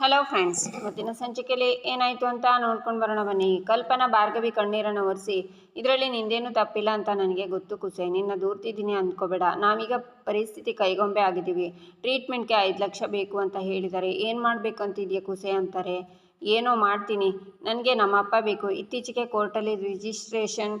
Hello friends ಇವತ್ತಿನ ಸಂಚಿಕೆಯಲ್ಲಿ ಏನಾಯಿತು ಅಂತ ನೋಡ್ಕೊಂಡು ಬರೋಣ ಬನ್ನಿ. ಕಲ್ಪನಾ, ಭಾರ್ಗವಿ, ಕಣ್ಣೀರನ್ನು ಒರೆಸಿ, ಇದರಲ್ಲಿ ನಿಂದೇನು ತಪ್ಪಿಲ್ಲ ಅಂತ ನನಗೆ ಗೊತ್ತು ಕುಸೆ. ನಿನ್ನ ದೂರ್ತಿದ್ದೀನಿ ಅಂದ್ಕೋಬೇಡ. ನಾವೀಗ ಪರಿಸ್ಥಿತಿ ಕೈಗೊಂಬೆ ಆಗಿದ್ದೀವಿ. ಟ್ರೀಟ್ಮೆಂಟ್ಗೆ ಐದು ಲಕ್ಷ ಬೇಕು ಅಂತ ಹೇಳಿದ್ದಾರೆ ಏನು ಮಾಡಬೇಕು ಅಂತಿದೆಯಾ ಕುಸೆ ಅಂತಾರೆ. ಏನೋ ಮಾಡ್ತೀನಿ. ನನಗೆ ನಮ್ಮ ಅಪ್ಪ ಬೇಕು. ಇತ್ತೀಚೆಗೆ ಕೋರ್ಟಲ್ಲಿ ರಿಜಿಸ್ಟ್ರೇಷನ್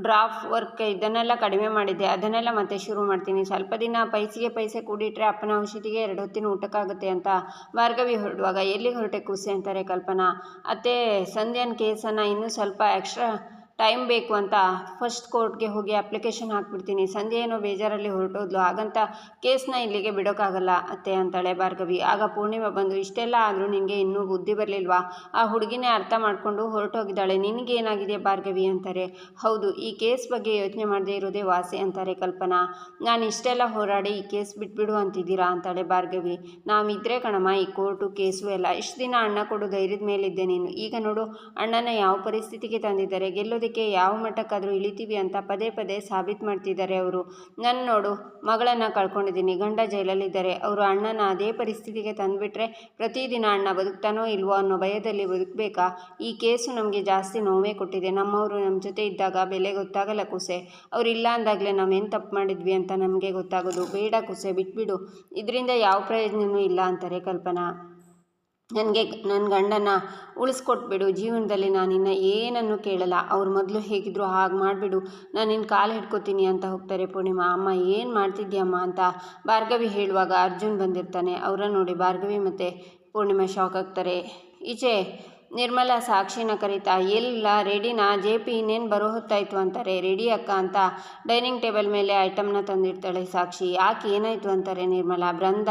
ಡ್ರಾಫ್ಟ್ ವರ್ಕ್ ಇದನ್ನೆಲ್ಲ ಕಡಿಮೆ ಮಾಡಿದ್ದೆ. ಅದನ್ನೆಲ್ಲ ಮತ್ತೆ ಶುರು ಮಾಡ್ತೀನಿ. ಸ್ವಲ್ಪ ದಿನ ಪೈಸೆಗೆ ಪೈಸೆ ಕೂಡಿಟ್ರೆ ಅಪ್ಪನ ಔಷಧಿಗೆ ಎರಡು ಹೊತ್ತಿನ ಊಟಕ್ಕಾಗುತ್ತೆ ಅಂತ ಭಾರ್ಗವಿ ಹೊರಡುವಾಗ ಎಲ್ಲಿಗೆ ಹೊರಟೆ ಕೂಸೆ ಅಂತಾರೆ ಕಲ್ಪನಾ. ಅತ್ತೆ, ಸಂಧ್ಯಾನ ಕೇಸನ್ನು ಇನ್ನೂ ಸ್ವಲ್ಪ ಎಕ್ಸ್ಟ್ರಾ ಟೈಮ್ ಬೇಕು ಅಂತ ಫಸ್ಟ್ ಕೋರ್ಟ್ಗೆ ಹೋಗಿ ಅಪ್ಲಿಕೇಶನ್ ಹಾಕ್ಬಿಡ್ತೀನಿ. ಸಂಧ್ಯೆ ಏನೋ ಬೇಜಾರಲ್ಲಿ ಹೊರಟೋದ್ಲು. ಹಾಗಂತ ಕೇಸ್ನ ಇಲ್ಲಿಗೆ ಬಿಡೋಕ್ಕಾಗಲ್ಲ ಅತ್ತೆ ಅಂತಾಳೆ ಭಾರ್ಗವಿ. ಆಗ ಪೂರ್ಣಿಮಾ ಬಂದು, ಇಷ್ಟೆಲ್ಲ ಆದರೂ ನಿನಗೆ ಇನ್ನೂ ಬುದ್ಧಿ ಬರಲಿಲ್ವಾ? ಆ ಹುಡುಗಿನೇ ಅರ್ಥ ಮಾಡಿಕೊಂಡು ಹೊರಟೋಗಿದ್ದಾಳೆ. ನಿನಗೇನಾಗಿದೆ ಭಾರ್ಗವಿ? ಅಂತಾರೆ. ಹೌದು, ಈ ಕೇಸ್ ಬಗ್ಗೆ ಯೋಚನೆ ಮಾಡದೇ ಇರೋದೇ ವಾಸಿ, ಅಂತಾರೆ ಕಲ್ಪನಾ. ನಾನು ಇಷ್ಟೆಲ್ಲ ಹೋರಾಡಿ ಈ ಕೇಸ್ ಬಿಟ್ಬಿಡು ಅಂತಿದ್ದೀರಾ? ಅಂತಾಳೆ ಭಾರ್ಗವಿ. ನಾವಿದ್ರೆ ಕಣಮ್ಮ, ಈ ಕೋರ್ಟು, ಕೇಸು ಎಲ್ಲ. ಇಷ್ಟು ದಿನ ಅಣ್ಣ ಕೊಡು ಧೈರ್ಯದ ಮೇಲಿದ್ದೆ ನೀನು. ಈಗ ನೋಡು, ಅಣ್ಣನ ಯಾವ ಪರಿಸ್ಥಿತಿಗೆ ತಂದಿದ್ದಾರೆ? ಗೆಲ್ಲೋದಕ್ಕೆ ಯಾವ ಮಟ್ಟಕ್ಕಾದರೂ ಇಳಿತೀವಿ ಅಂತ ಪದೇ ಪದೇ ಸಾಬೀತು ಮಾಡ್ತಿದ್ದಾರೆ ಅವರು. ನನ್ನ ನೋಡು, ಮಗಳನ್ನು ಕಳ್ಕೊಂಡಿದ್ದೀನಿ, ಗಂಡ ಜೈಲಲ್ಲಿದ್ದಾರೆ. ಅವರು ಅಣ್ಣನ ಅದೇ ಪರಿಸ್ಥಿತಿಗೆ ತಂದುಬಿಟ್ರೆ ಪ್ರತಿದಿನ ಅಣ್ಣ ಬದುಕ್ತಾನೋ ಇಲ್ವೋ ಅನ್ನೋ ಭಯದಲ್ಲಿ ಬದುಕಬೇಕಾ? ಈ ಕೇಸು ನಮಗೆ ಜಾಸ್ತಿ ನೋವೇ ಕೊಟ್ಟಿದೆ. ನಮ್ಮವರು ನಮ್ಮ ಜೊತೆ ಇದ್ದಾಗ ಬೆಲೆ ಗೊತ್ತಾಗಲ್ಲ ಕುಸೆ. ಅವ್ರು ಇಲ್ಲ ಅಂದಾಗಲೇ ನಾವೇನು ತಪ್ಪು ಮಾಡಿದ್ವಿ ಅಂತ ನಮಗೆ ಗೊತ್ತಾಗೋದು. ಬೇಡ ಕುಸೆ, ಬಿಟ್ಬಿಡು. ಇದರಿಂದ ಯಾವ ಪ್ರಯೋಜನವೂ ಇಲ್ಲ ಅಂತಾರೆ ಕಲ್ಪನಾ. ನನಗೆ ನನ್ನ ಗಂಡನ ಉಳಿಸ್ಕೊಟ್ಬಿಡು. ಜೀವನದಲ್ಲಿ ನಾನು ಇನ್ನು ಏನನ್ನು ಕೇಳಲ್ಲ. ಅವ್ರು ಮೊದಲು ಹೇಗಿದ್ರು ಹಾಗೆ ಮಾಡಿಬಿಡು. ನಾನು ನಿನ್ನ ಕಾಲು ಹಿಡ್ಕೊತೀನಿ ಅಂತ ಹೋಗ್ತಾರೆ ಪೂರ್ಣಿಮಾ. ಅಮ್ಮ, ಏನು ಮಾಡ್ತಿದ್ಯಮ್ಮ ಅಂತ ಭಾರ್ಗವಿ ಹೇಳುವಾಗ ಅರ್ಜುನ್ ಬಂದಿರ್ತಾನೆ. ಅವರ ನೋಡಿ ಭಾರ್ಗವಿ ಮತ್ತು ಪೂರ್ಣಿಮಾ ಶಾಕ್ ಆಗ್ತಾರೆ. ಈಚೆ ನಿರ್ಮಲಾ ಸಾಕ್ಷಿನ ಕರೀತಾ ಎಲ್ಲ ರೆಡಿನ, ಜೆ ಪಿ ಇನ್ನೇನು ಬರೋ ಹೊತ್ತಾಯಿತು ಅಂತಾರೆ, ರೆಡಿ ಅಕ್ಕ ಅಂತ ಡೈನಿಂಗ್ ಟೇಬಲ್ ಮೇಲೆ ಐಟಮ್ನ ತಂದಿರ್ತಾಳೆ ಸಾಕ್ಷಿ. ಯಾಕೆ ಏನಾಯಿತು ಅಂತಾರೆ ನಿರ್ಮಲಾ, ಬೃಂದ,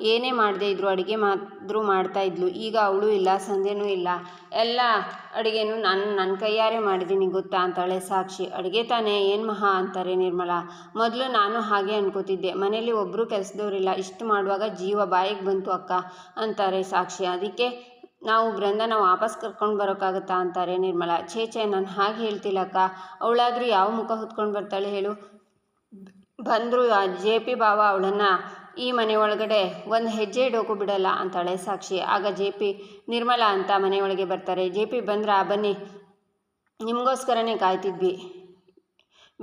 ಏನೇ ಮಾಡದೇ ಇದ್ರು ಅಡುಗೆ ಮಾದರೂ ಮಾಡ್ತಾ ಇದ್ಲು, ಈಗ ಅವಳು ಇಲ್ಲ ಸಂಜೆನೂ ಇಲ್ಲ. ಎಲ್ಲ ಅಡುಗೆನೂ ನಾನು ನನ್ನ ಕೈಯಾರೆ ಮಾಡಿದ್ದೀನಿ, ಗೊತ್ತಾ? ಅಂತಾಳೆ ಸಾಕ್ಷಿ. ಅಡುಗೆ ತಾನೇ, ಏನು ಮಹಾ? ಅಂತಾರೆ ನಿರ್ಮಲಾ. ಮೊದಲು ನಾನು ಹಾಗೆ ಅನ್ಕೋತಿದ್ದೆ ಮನೇಲಿ ಒಬ್ಬರು ಕೆಲಸದವರಿಲ್ಲ, ಇಷ್ಟು ಮಾಡುವಾಗ ಜೀವ ಬಾಯಿಗೆ ಬಂತು ಅಕ್ಕ, ಅಂತಾರೆ ಸಾಕ್ಷಿ. ಅದಕ್ಕೆ ನಾವು ಬೃಂದನ ವಾಪಸ್ ಕರ್ಕೊಂಡು ಬರೋಕ್ಕಾಗುತ್ತಾ ಅಂತಾರೆ ನಿರ್ಮಲಾ. ಛೇ ಛೇ, ನಾನು ಹಾಗೆ ಹೇಳ್ತಿಲ್ಲಕ್ಕ ಅವಳಾದರೂ ಯಾವ ಮುಖ ಹೊತ್ಕೊಂಡು ಬರ್ತಾಳೆ ಹೇಳು. ಬಂದರು ಆ ಜೆ ಪಿ ಬಾವ ಅವಳನ್ನು, ಈ ಮನೆ ಒಳಗಡೆ ಒಂದು ಹೆಜ್ಜೆ ಇಡೋಕು ಬಿಡಲ್ಲ ಅಂತಾಳೆ ಸಾಕ್ಷಿ. ಆಗ ಜೆ ಪಿ, ನಿರ್ಮಲಾ ಅಂತ ಮನೆಯೊಳಗೆ ಬರ್ತಾರೆ. ಜೆ ಪಿ ಬಂದ್ರಾ, ಬನ್ನಿ, ನಿಮಗೋಸ್ಕರನೇ ಕಾಯ್ತಿದ್ವಿ.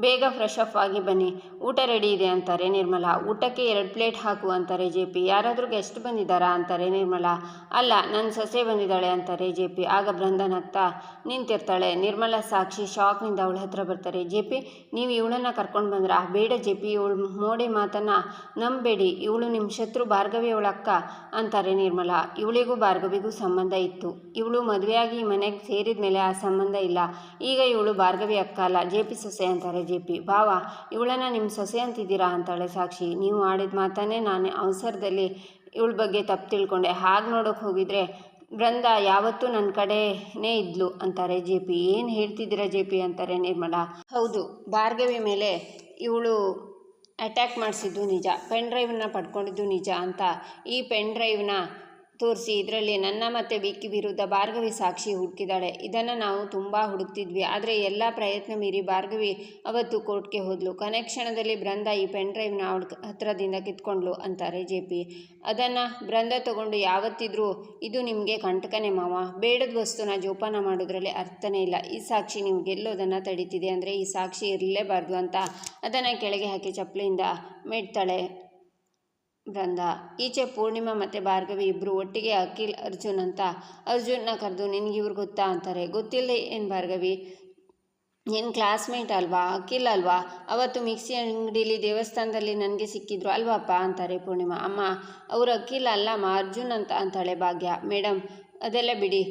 ಬೇಗ ಫ್ರೆಶ್ ಅಪ್ ಆಗಿ ಬನ್ನಿ. ಊಟ ರೆಡಿ ಇದೆ ಅಂತಾರೆ ನಿರ್ಮಲಾ. ಊಟಕ್ಕೆ ಎರಡು ಪ್ಲೇಟ್ ಹಾಕು ಅಂತಾರೆ ಜೆ ಪಿ. ಯಾರಾದರೂ ಗೆಸ್ಟ್ ಬಂದಿದ್ದಾರಾ ಅಂತಾರೆ ನಿರ್ಮಲಾ. ಅಲ್ಲ ನನ್ನ ಸೊಸೆ ಬಂದಿದ್ದಾಳೆ ಅಂತಾರೆ ಜೆ ಪಿ. ಆಗ ಬೃಂದನ್ ಹತ್ತ ನಿಂತಿರ್ತಾಳೆ. ನಿರ್ಮಲಾ ಸಾಕ್ಷಿ ಶಾಕ್ನಿಂದ ಅವಳ ಹತ್ರ ಬರ್ತಾರೆ. ಜೆ ಪಿ, ನೀವು ಇವಳನ್ನು ಕರ್ಕೊಂಡು ಬಂದ್ರಾ? ಬೇಡ ಜೆ ಪಿ, ಇವಳು ಮೋಡಿ ಮಾತನ್ನು ನಂಬೇಡಿ. ಇವಳು ನಿಮ್ಮ ಶತ್ರು ಭಾರ್ಗವಿ ಅವಳ ಅಕ್ಕ ಅಂತಾರೆ ನಿರ್ಮಲಾ. ಇವಳಿಗೂ ಭಾರ್ಗವಿಗೂ ಸಂಬಂಧ ಇತ್ತು. ಇವಳು ಮದುವೆಯಾಗಿ ಮನೆಗೆ ಸೇರಿದ ಮೇಲೆ ಆ ಸಂಬಂಧ ಇಲ್ಲ. ಈಗ ಇವಳು ಭಾರ್ಗವಿ ಅಕ್ಕ ಅಲ್ಲ, ಜೆ ಪಿ ಸೊಸೆ ಅಂತಾರೆ ಜೆ ಪಿ. ಭಾವ, ಇವಳನ್ನು ನಿಮ್ಮ ಸೊಸೆ ಅಂತಿದ್ದೀರಾ? ಅಂತಾಳೆ ಸಾಕ್ಷಿ. ನೀವು ಆಡಿದ ಮಾತನ್ನೇ ನಾನು ಅವಸರದಲ್ಲಿ ಇವಳ ಬಗ್ಗೆ ತಪ್ಪು ತಿಳ್ಕೊಂಡೆ. ಹಾಗೆ ನೋಡೋಕೆ ಹೋಗಿದ್ರೆ ಬೃಂದ ಯಾವತ್ತೂ ನನ್ನ ಕಡೆನೇ ಇದ್ಲು, ಅಂತಾರೆ ಜೆ ಪಿ. ಏನು ಹೇಳ್ತಿದ್ದೀರಾ ಜೆ ಪಿ? ಅಂತಾರೆ ನಿರ್ಮಲಾ. ಹೌದು, ಭಾರ್ಗವಿ ಮೇಲೆ ಇವಳು ಅಟ್ಯಾಕ್ ಮಾಡಿಸಿದ್ದು ನಿಜ. ಪೆನ್ ಡ್ರೈವ್ನ ಪಡ್ಕೊಂಡಿದ್ದು ನಿಜ ಅಂತ ಈ ಪೆನ್ ಡ್ರೈವ್ನ ತೋರಿಸಿ ಇದರಲ್ಲಿ ನನ್ನ ಮತ್ತು ವಿಕ್ಕಿ ವಿರುದ್ಧ ಭಾರ್ಗವಿ ಸಾಕ್ಷಿ ಹುಡುಕಿದಾಳೆ. ಇದನ್ನು ನಾವು ತುಂಬ ಹುಡುಕ್ತಿದ್ವಿ. ಆದರೆ ಎಲ್ಲ ಪ್ರಯತ್ನ ಮೀರಿ ಭಾರ್ಗವಿ ಅವತ್ತು ಕೋರ್ಟ್ಗೆ ಹೋದ್ಲು. ಕನೆಕ್ಷಣದಲ್ಲಿ ಬೃಂದ ಈ ಪೆನ್ ಡ್ರೈವ್ನ ಅವಳ ಹತ್ರದಿಂದ ಕಿತ್ಕೊಂಡ್ಲು ಅಂತಾರೆ ಜೆ ಪಿ. ಅದನ್ನು ಬೃಂದ ತಗೊಂಡು ಯಾವತ್ತಿದ್ರೂ ಇದು ನಿಮಗೆ ಕಂಟಕನೇ ಮಾವ. ಬೇಡದ ವಸ್ತುನ ಜೋಪಾನ ಮಾಡೋದ್ರಲ್ಲಿ ಅರ್ಥನೇ ಇಲ್ಲ. ಈ ಸಾಕ್ಷಿ ನೀವು ಗೆಲ್ಲೋದನ್ನು ತಡೀತಿದೆ ಅಂದರೆ ಈ ಸಾಕ್ಷಿ ಇರಲೇಬಾರ್ದು ಅಂತ ಅದನ್ನು ಕೆಳಗೆ ಹಾಕಿ ಚಪ್ಪಲಿಯಿಂದ ಮೆಟ್ತಾಳೆ. ಬೃಂದ ಈಚೆ ಪೂರ್ಣಿಮಾ ಮತ್ತು ಭಾರ್ಗವಿ ಇಬ್ಬರು ಒಟ್ಟಿಗೆ ಅಖಿಲ್, ಅರ್ಜುನ್ ಅಂತ ಅರ್ಜುನ್ನ ಕರೆದು ನಿನಗೆ ಇವ್ರು ಗೊತ್ತಾ ಅಂತಾರೆ. ಗೊತ್ತಿಲ್ಲ ಏನು ಭಾರ್ಗವಿ? ನಿನ್ನ ಕ್ಲಾಸ್ಮೇಟ್ ಅಲ್ವಾ? ಅಖಿಲ್ ಅಲ್ವಾ? ಅವತ್ತು ಮಿಕ್ಸಿ ಅಂಗಡೀಲಿ ದೇವಸ್ಥಾನದಲ್ಲಿ ನನಗೆ ಸಿಕ್ಕಿದ್ರು ಅಲ್ವಾಪ್ಪ ಅಂತಾರೆ ಪೂರ್ಣಿಮಾ. ಅಮ್ಮ, ಅವರು ಅಖಿಲ್ ಅಲ್ಲಮ್ಮ ಅರ್ಜುನ್ ಅಂತ ಅಂತಾಳೆ ಭಾಗ್ಯ. ಮೇಡಮ್ ಅದೆಲ್ಲ ಬಿಡಿ.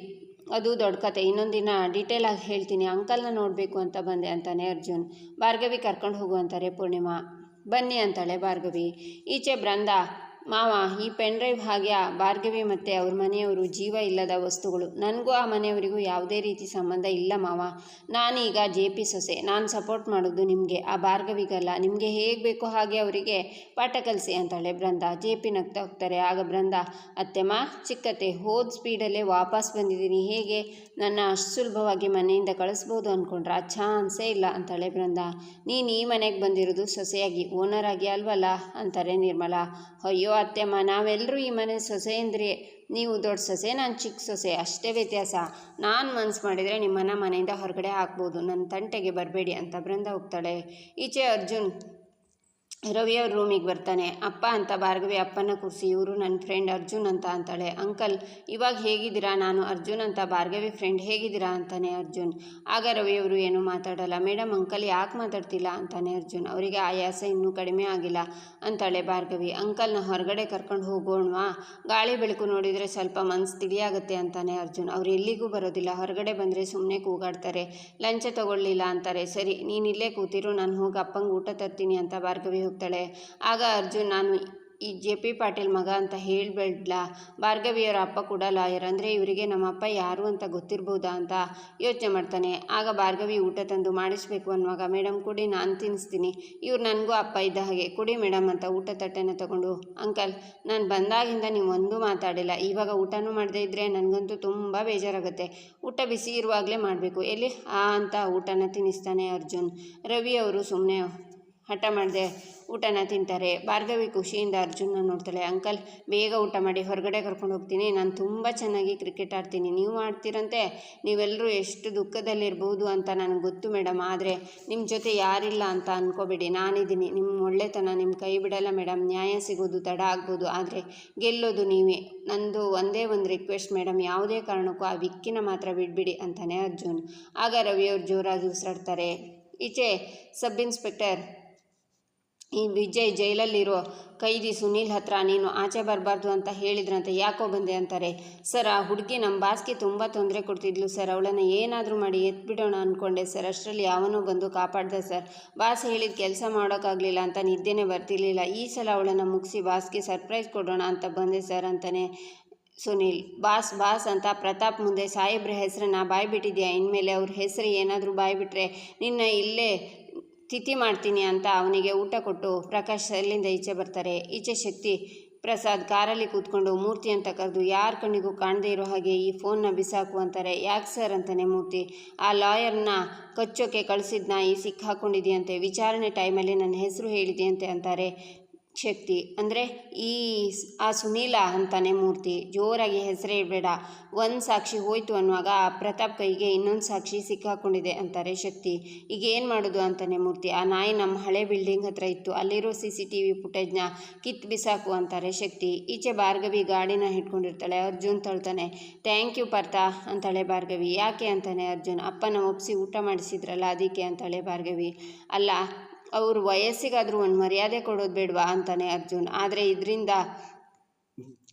ಅದು ದೊಡ್ಡ ಕತೆ. ಇನ್ನೊಂದು ದಿನ ಡೀಟೇಲಾಗಿ ಹೇಳ್ತೀನಿ. ಅಂಕಲ್ನ ನೋಡಬೇಕು ಅಂತ ಬಂದೆ ಅಂತಾನೆ ಅರ್ಜುನ್. ಭಾರ್ಗವಿ ಕರ್ಕೊಂಡು ಹೋಗು ಅಂತಾರೆ ಪೂರ್ಣಿಮಾ. ಬನ್ನಿ ಅಂತಾಳೆ ಭಾರ್ಗವಿ. ಈಚೆ ಬೃಂದ ಮಾವ, ಈ ಪೆನ್ ಡ್ರೈವ್ ಹಾಗೆ ಆ ಭಾರ್ಗವಿ ಮತ್ತು ಅವ್ರ ಮನೆಯವರು ಜೀವ ಇಲ್ಲದ ವಸ್ತುಗಳು. ನನಗೂ ಆ ಮನೆಯವರಿಗೂ ಯಾವುದೇ ರೀತಿ ಸಂಬಂಧ ಇಲ್ಲ ಮಾವ. ನಾನೀಗ ಜೆ ಪಿ ಸೊಸೆ. ನಾನು ಸಪೋರ್ಟ್ ಮಾಡೋದು ನಿಮಗೆ, ಆ ಭಾರ್ಗವಿಗಲ್ಲ. ನಿಮಗೆ ಹೇಗೆ ಬೇಕೋ ಹಾಗೆ ಅವರಿಗೆ ಪಾಠ ಕಲಿಸಿ ಅಂತಾಳೆ ಬೃಂದ. ಜೆ ಪಿ ನಗ್ತಾ ಹೋಗ್ತಾರೆ. ಆಗ ಬೃಂದ ಅತ್ತೆಮ್ಮ ಚಿಕ್ಕತ್ತೆ ಹೋದ ಸ್ಪೀಡಲ್ಲೇ ವಾಪಸ್ ಬಂದಿದ್ದೀನಿ. ಹೇಗೆ? ನನ್ನ ಅಷ್ಟು ಸುಲಭವಾಗಿ ಮನೆಯಿಂದ ಕಳಿಸ್ಬೋದು ಅಂದ್ಕೊಂಡ್ರ ಚಾನ್ಸೇ ಇಲ್ಲ ಅಂತಾಳೆ ಬೃಂದ. ನೀನು ಈ ಮನೆಗೆ ಬಂದಿರೋದು ಸೊಸೆಯಾಗಿ, ಓನರ್ ಆಗಿ ಅಲ್ವಲ್ಲ? ಅಂತಾರೆ ನಿರ್ಮಲಾ. ಅಯ್ಯೋ ಅತ್ತೆಮ್ಮ ನಾವೆಲ್ಲರೂ ಈ ಮನೆ ಸೊಸೆ ಅಂದರೆ ನೀವು ದೊಡ್ಡ ಸೊಸೆ, ನಾನು ಚಿಕ್ಕ ಸೊಸೆ, ಅಷ್ಟೇ ವ್ಯತ್ಯಾಸ. ನಾನು ಮನ್ಸು ಮಾಡಿದರೆ ನಿಮ್ಮನ್ನು ಮನೆಯಿಂದ ಹೊರಗಡೆ ಹಾಕ್ಬೋದು ನನ್ನ ತಂಟೆಗೆ ಬರಬೇಡಿ ಅಂತ ಬೃಂದ ಹೋಗ್ತಾಳೆ. ಈಚೆ ಅರ್ಜುನ್ ರವಿಯವ್ರ ರೂಮಿಗೆ ಬರ್ತಾನೆ. ಅಪ್ಪ ಅಂತ ಭಾರ್ಗವಿ ಅಪ್ಪನ ಕೂರಿಸಿ, ಇವರು ನನ್ನ ಫ್ರೆಂಡ್ ಅರ್ಜುನ್ ಅಂತ ಅಂತಾಳೆ. ಅಂಕಲ್, ಇವಾಗ ಹೇಗಿದ್ದೀರಾ? ನಾನು ಅರ್ಜುನ್ ಅಂತ, ಭಾರ್ಗವಿ ಫ್ರೆಂಡ್ ಹೇಗಿದ್ದೀರಾ? ಅಂತಾನೆ ಅರ್ಜುನ್. ಆಗ ರವಿಯವರು ಏನೂ ಮಾತಾಡಲ್ಲ. ಮೇಡಮ್ ಅಂಕಲ್ ಯಾಕೆ ಮಾತಾಡ್ತಿಲ್ಲ? ಅಂತಾನೆ ಅರ್ಜುನ್. ಅವರಿಗೆ ಆಯಾಸ ಇನ್ನೂ ಕಡಿಮೆ ಆಗಿಲ್ಲ, ಅಂತಾಳೆ ಭಾರ್ಗವಿ. ಅಂಕಲ್ನ ಹೊರಗಡೆ ಕರ್ಕೊಂಡು ಹೋಗೋಣವಾ? ಗಾಳಿ ಬೆಳಕು ನೋಡಿದರೆ ಸ್ವಲ್ಪ ಮನಸ್ಸು ತಿಳಿಯಾಗುತ್ತೆ, ಅಂತಾನೆ ಅರ್ಜುನ್. ಅವ್ರು ಎಲ್ಲಿಗೂ ಬರೋದಿಲ್ಲ. ಹೊರಗಡೆ ಬಂದರೆ ಸುಮ್ಮನೆ ಕೂಗಾಡ್ತಾರೆ. ಲಂಚ ತಗೊಳ್ಳಿಲ್ಲ, ಅಂತಾರೆ. ಸರಿ, ನೀನು ಇಲ್ಲೇ ಕೂತಿರು. ನಾನು ಹೋಗಿ ಅಪ್ಪಂಗೆ ಊಟ ತರ್ತೀನಿ, ಅಂತ ಭಾರ್ಗವಿ ಹೋಗ್ತಾಳೆ ಆಗ ಅರ್ಜುನ್, ನಾನು ಈ ಜೆ ಪಿ ಪಾಟೀಲ್ ಮಗ ಅಂತ ಹೇಳಬೇಡ್ಲ? ಭಾರ್ಗವಿಯವರ ಅಪ್ಪ ಕೂಡ ಲಾಯರ್. ಅಂದರೆ ಇವರಿಗೆ ನಮ್ಮಪ್ಪ ಯಾರು ಅಂತ ಗೊತ್ತಿರ್ಬೋದಾ ಅಂತ ಯೋಚನೆ ಮಾಡ್ತಾನೆ. ಆಗ ಭಾರ್ಗವಿ ಊಟ ತಂದು ಮಾಡಿಸ್ಬೇಕು ಅನ್ನುವಾಗ ಮೇಡಮ್ ಕುಡಿ, ನಾನು ತಿನ್ನಿಸ್ತೀನಿ ಇವ್ರು ನನಗೂ ಅಪ್ಪ ಇದ್ದ ಹಾಗೆ. ಕುಡಿ ಮೇಡಮ್ ಅಂತ ಊಟ ತಟ್ಟೆನ ತಗೊಂಡು, ಅಂಕಲ್, ನಾನು ಬಂದಾಗಿಂದ ನೀವು ಒಂದೂ ಮಾತಾಡಿಲ್ಲ. ಇವಾಗ ಊಟನೂ ಮಾಡದೇ ಇದ್ದರೆ ನನಗಂತೂ ತುಂಬ ಬೇಜಾರಾಗುತ್ತೆ. ಊಟ ಬಿಸಿ ಇರುವಾಗಲೇ ಮಾಡಬೇಕು. ಎಲ್ಲಿ? ಆ, ಅಂತ ಊಟನ ತಿನ್ನಿಸ್ತಾನೆ ಅರ್ಜುನ್. ರವಿ ಅವರು ಸುಮ್ಮನೆ ಹಠ ಮಾಡಿದೆ ಊಟನ ತಿಂತಾರೆ. ಭಾರ್ಗವಿ ಖುಷಿಯಿಂದ ಅರ್ಜುನ ನೋಡ್ತಾಳೆ, ಅಂಕಲ್, ಬೇಗ ಊಟ ಮಾಡಿ, ಹೊರಗಡೆ ಕರ್ಕೊಂಡು ಹೋಗ್ತೀನಿ. ನಾನು ತುಂಬ ಚೆನ್ನಾಗಿ ಕ್ರಿಕೆಟ್ ಆಡ್ತೀನಿ. ನೀವು ಆಡ್ತೀರಂತೆ? ನೀವೆಲ್ಲರೂ ಎಷ್ಟು ದುಃಖದಲ್ಲಿರ್ಬೋದು ಅಂತ ನನಗೆ ಗೊತ್ತು ಮೇಡಮ್ ಆದರೆ ನಿಮ್ಮ ಜೊತೆ ಯಾರಿಲ್ಲ ಅಂತ ಅಂದ್ಕೋಬೇಡಿ ನಾನಿದ್ದೀನಿ. ನಿಮ್ಮ ಒಳ್ಳೆತನ ನಿಮ್ಮ ಕೈ ಬಿಡಲ್ಲ ಮೇಡಮ್ ನ್ಯಾಯ ಸಿಗೋದು ತಡ ಆಗ್ಬೋದು. ಆದರೆ ಗೆಲ್ಲೋದು ನೀವೇ. ನಂದು ಒಂದೇ ಒಂದು ರಿಕ್ವೆಸ್ಟ್ ಮೇಡಮ್ ಯಾವುದೇ ಕಾರಣಕ್ಕೂ ಆ ವಿಕ್ಕಿನ ಮಾತ್ರ ಬಿಡ್ಬಿಡಿ ಅಂತಾನೆ ಅರ್ಜುನ್. ಆಗ ರವಿಯವರು ಜೋರಾಗಿ ಉಸಿರಾಡ್ತಾರೆ. ಈಚೆ ಸಬ್ ಇನ್ಸ್ಪೆಕ್ಟರ್ ಈ ವಿಜಯ್ ಜೈಲಲ್ಲಿರೋ ಕೈದಿ ಸುನೀಲ್ ಹತ್ರ ನೀನು ಆಚೆ ಬರಬಾರ್ದು ಅಂತ ಹೇಳಿದ್ರಂತೆ, ಯಾಕೋ ಬಂದೆ ಅಂತಾರೆ. ಸರ್, ಆ ಹುಡುಗಿ ನಮ್ಮ ಬಾಸ್ಗೆ ತುಂಬ ತೊಂದರೆ ಕೊಡ್ತಿದ್ಲು ಸರ್, ಅವಳನ್ನು ಏನಾದರೂ ಮಾಡಿ ಎತ್ಬಿಡೋಣ ಅಂದ್ಕೊಂಡೆ ಸರ್, ಅಷ್ಟರಲ್ಲಿ ಯಾವನೋ ಬಂದು ಕಾಪಾಡ್ದೆ ಸರ್. ಬಾಸ್ ಹೇಳಿದ ಕೆಲಸ ಮಾಡೋಕ್ಕಾಗಲಿಲ್ಲ ಅಂತ ನಿದ್ದೆನೇ ಬರ್ತಿರ್ಲಿಲ್ಲ. ಈ ಸಲ ಅವಳನ್ನು ಮುಗಿಸಿ ಬಾಸ್ಗೆ ಸರ್ಪ್ರೈಸ್ ಕೊಡೋಣ ಅಂತ ಬಂದೆ ಸರ್ ಅಂತಾನೆ ಸುನೀಲ್. ಬಾಸ್ ಬಾಸ್ ಅಂತ ಪ್ರತಾಪ್ ಮುಂದೆ ಸಾಹೇಬ್ರ ಹೆಸರನ್ನ ಬಾಯ್ಬಿಟ್ಟಿದ್ಯಾ? ಇನ್ಮೇಲೆ ಅವ್ರ ಹೆಸರು ಏನಾದರೂ ಬಾಯ್ಬಿಟ್ರೆ ನಿನ್ನ ಇಲ್ಲೇ ತಿಥಿ ಮಾಡ್ತೀನಿ ಅಂತ ಅವನಿಗೆ ಊಟ ಕೊಟ್ಟು ಪ್ರಕಾಶ್ ಅಲ್ಲಿಂದ ಈಚೆ ಬರ್ತಾರೆ? ಈಚೆ ಶಕ್ತಿ ಪ್ರಸಾದ್ ಕಾರಲ್ಲಿ ಕೂತ್ಕೊಂಡು ಮೂರ್ತಿ ಅಂತ ಕರೆದು ಯಾರ ಕಣ್ಣಿಗೂ ಕಾಣದೇ ಇರೋ ಹಾಗೆ ಈ ಫೋನ್ನ ಬಿಸಾಕು ಅಂತಾರೆ. ಯಾಕೆ ಸರ್ ಅಂತಾನೆ ಮೂರ್ತಿ. ಆ ಲಾಯರ್ನ ಕಚ್ಚೋಕೆ ಕಳಿಸಿದ್ನ, ಈ ಸಿಕ್ಕಾಕೊಂಡಿದೆಯಂತೆ ವಿಚಾರಣೆ ಟೈಮಲ್ಲಿ ನನ್ನ ಹೆಸರು ಹೇಳಿದೆಯಂತೆ ಅಂತಾರೆ. ಶಕ್ತಿ. ಅಂದರೆ ಈ ಆ ಸುನೀಲ ಅಂತಾನೆ ಮೂರ್ತಿ. ಜೋರಾಗಿ ಹೆಸರೇ ಇಡಬೇಡ. ಒಂದು ಸಾಕ್ಷಿ ಹೋಯ್ತು ಅನ್ನುವಾಗ ಆ ಪ್ರತಾಪ್ ಕೈಗೆ ಇನ್ನೊಂದು ಸಾಕ್ಷಿ ಸಿಕ್ಕಾಕೊಂಡಿದೆ ಅಂತಾರೆ ಶಕ್ತಿ. ಈಗ ಏನು ಮಾಡೋದು ಅಂತಾನೆ ಮೂರ್ತಿ. ಆ ನಾಯಿ ನಮ್ಮ ಹಳೆ ಬಿಲ್ಡಿಂಗ್ ಹತ್ರ ಇತ್ತು. ಅಲ್ಲಿರೋ ಸಿ ಸಿ ಟಿ ವಿ ಫುಟೇಜ್ನ ಕಿತ್ ಬಿಸಾಕು ಅಂತಾರೆ ಶಕ್ತಿ. ಈಚೆ ಭಾರ್ಗವಿ ಗಾಡಿನ ಹಿಡ್ಕೊಂಡಿರ್ತಾಳೆ. ಅರ್ಜುನ್ ತಳ್ತಾನೆ. ಥ್ಯಾಂಕ್ ಯು ಪಾರ್ಥ ಅಂತಾಳೆ ಭಾರ್ಗವಿ. ಯಾಕೆ? ಅಂತಾನೆ ಅರ್ಜುನ್. ಅಪ್ಪನ ಒಪ್ಪಿಸಿ ಊಟ ಮಾಡಿಸಿದ್ರಲ್ಲ ಅದಕ್ಕೆ ಅಂತಾಳೆ ಭಾರ್ಗವಿ. ಅಲ್ಲ ಅವ್ರ ವಯಸ್ಸಿಗಾದರೂ ಒಂದು ಮರ್ಯಾದೆ ಕೊಡೋದು ಬೇಡವಾ ಅಂತಾನೆ ಅರ್ಜುನ್. ಆದರೆ ಇದರಿಂದ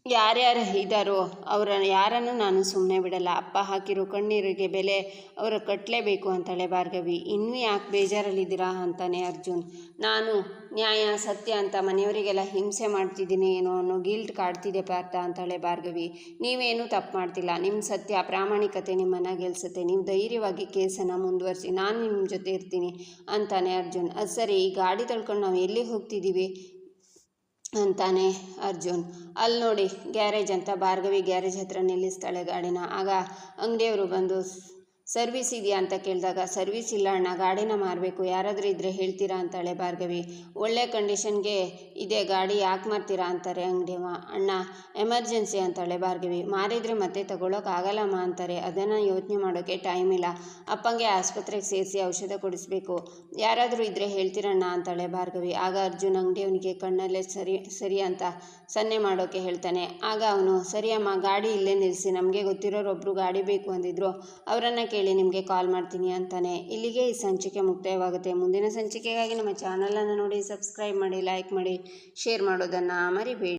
ಯಾರ್ಯಾರು ಇದ್ದಾರೋ ಅವರ ಯಾರನ್ನು ನಾನು ಸುಮ್ಮನೆ ಬಿಡಲ್ಲ. ಅಪ್ಪ ಹಾಕಿರೋ ಕಣ್ಣೀರಿಗೆ ಬೆಲೆ ಅವರು ಕಟ್ಟಲೇಬೇಕು ಅಂತಾಳೆ ಭಾರ್ಗವಿ. ಇನ್ನೂ ಯಾಕೆ ಬೇಜಾರಲ್ಲಿದ್ದೀರಾ ಅಂತಾನೆ ಅರ್ಜುನ್. ನಾನು ನ್ಯಾಯ, ಸತ್ಯ ಅಂತ ಮನೆಯವರಿಗೆಲ್ಲ ಹಿಂಸೆ ಮಾಡ್ತಿದ್ದೀನಿ ಏನೋ ಅನ್ನೋ ಗಿಲ್ಟ್ ಕಾಡ್ತಿದೆ ಪಾರ್ಥ ಅಂತಾಳೆ ಭಾರ್ಗವಿ. ನೀವೇನೂ ತಪ್ಪು ಮಾಡ್ತಿಲ್ಲ. ನಿಮ್ಮ ಸತ್ಯ, ಪ್ರಾಮಾಣಿಕತೆ ನಿಮ್ಮನ್ನು ಗೆಲ್ಸುತ್ತೆ. ನೀವು ಧೈರ್ಯವಾಗಿ ಕೇಸನ್ನು ಮುಂದುವರಿಸಿ, ನಾನು ನಿಮ್ಮ ಜೊತೆ ಇರ್ತೀನಿ ಅಂತಾನೆ ಅರ್ಜುನ್. ಅದು ಸರಿ, ಈ ಗಾಡಿ ತಳ್ಕೊಂಡು ನಾವು ಎಲ್ಲಿ ಹೋಗ್ತಿದ್ದೀವಿ ಅಂತಾನೆ ಅರ್ಜುನ್. ಅಲ್ಲಿ ನೋಡಿ, ಗ್ಯಾರೇಜ್ ಅಂತ ಭಾರ್ಗವಿ ಗ್ಯಾರೇಜ್ ಹತ್ರ ನಿಲ್ಲಿಸ್ತಾಳೆ ಗಾಡಿನ. ಆಗ ಅಂಗಡಿಯವರು ಬಂದು ಸರ್ವಿಸ್ ಇದೆಯಾ ಅಂತ ಕೇಳಿದಾಗ, ಸರ್ವಿಸ್ ಇಲ್ಲ ಅಣ್ಣ, ಗಾಡಿನ ಮಾರಬೇಕು, ಯಾರಾದರೂ ಇದ್ದರೆ ಹೇಳ್ತೀರಾ? ಅಂತಾಳೆ ಭಾರ್ಗವಿ. ಒಳ್ಳೆ ಕಂಡೀಷನ್ಗೆ ಇದೆ, ಗಾಡಿ ಯಾಕೆ ಮಾರ್ತೀರಾ? ಅಂತಾರೆ ಅಂಗಡಿಯವ. ಅಣ್ಣ ಎಮರ್ಜೆನ್ಸಿ ಅಂತಾಳೆ ಭಾರ್ಗವಿ. ಮಾರಿದರೆ ಮತ್ತೆ ತಗೊಳ್ಳೋಕ್ಕಾಗಲ್ಲಮ್ಮ ಅಂತಾರೆ. ಅದನ್ನು ಯೋಚನೆ ಮಾಡೋಕ್ಕೆ ಟೈಮ್ ಇಲ್ಲ. ಅಪ್ಪಂಗೆ ಆಸ್ಪತ್ರೆಗೆ ಸೇರಿಸಿ ಔಷಧ ಕೊಡಿಸ್ಬೇಕು. ಯಾರಾದರೂ ಇದ್ದರೆ ಹೇಳ್ತೀರಣ್ಣ ಅಂತಾಳೆ ಭಾರ್ಗವಿ. ಆಗ ಅರ್ಜುನ್ ಅಂಗಡಿಯವನಿಗೆ ಕಣ್ಣಲ್ಲೇ ಸರಿ ಸರಿ ಅಂತ ಸನ್ನೆ ಮಾಡೋಕ್ಕೆ ಹೇಳ್ತಾನೆ. ಆಗ ಅವನು, ಸರಿಯಮ್ಮ, ಗಾಡಿ ಇಲ್ಲೇ ನಿಲ್ಲಿಸಿ ನಮಗೆ ಗೊತ್ತಿರೋರೊಬ್ಬರು ಗಾಡಿ ಬೇಕು ಅಂದಿದ್ರು. ಅವರನ್ನು ಕೇಳಿ ನಿಮಗೆ ಕಾಲ್ ಮಾಡ್ತೀನಿ ಅಂತಾನೆ. ಇಲ್ಲಿಗೆ ಈ ಸಂಚಿಕೆ ಮುಕ್ತಾಯವಾಗುತ್ತೆ. ಮುಂದಿನ ಸಂಚಿಕೆಗಾಗಿ ನಮ್ಮ ಚಾನಲನ್ನು ನೋಡಿ ಸಬ್ಸ್ಕ್ರೈಬ್ ಮಾಡಿ ಲೈಕ್ ಮಾಡಿ ಶೇರ್ ಮಾಡೋದನ್ನು ಮರಿಬೇಡಿ.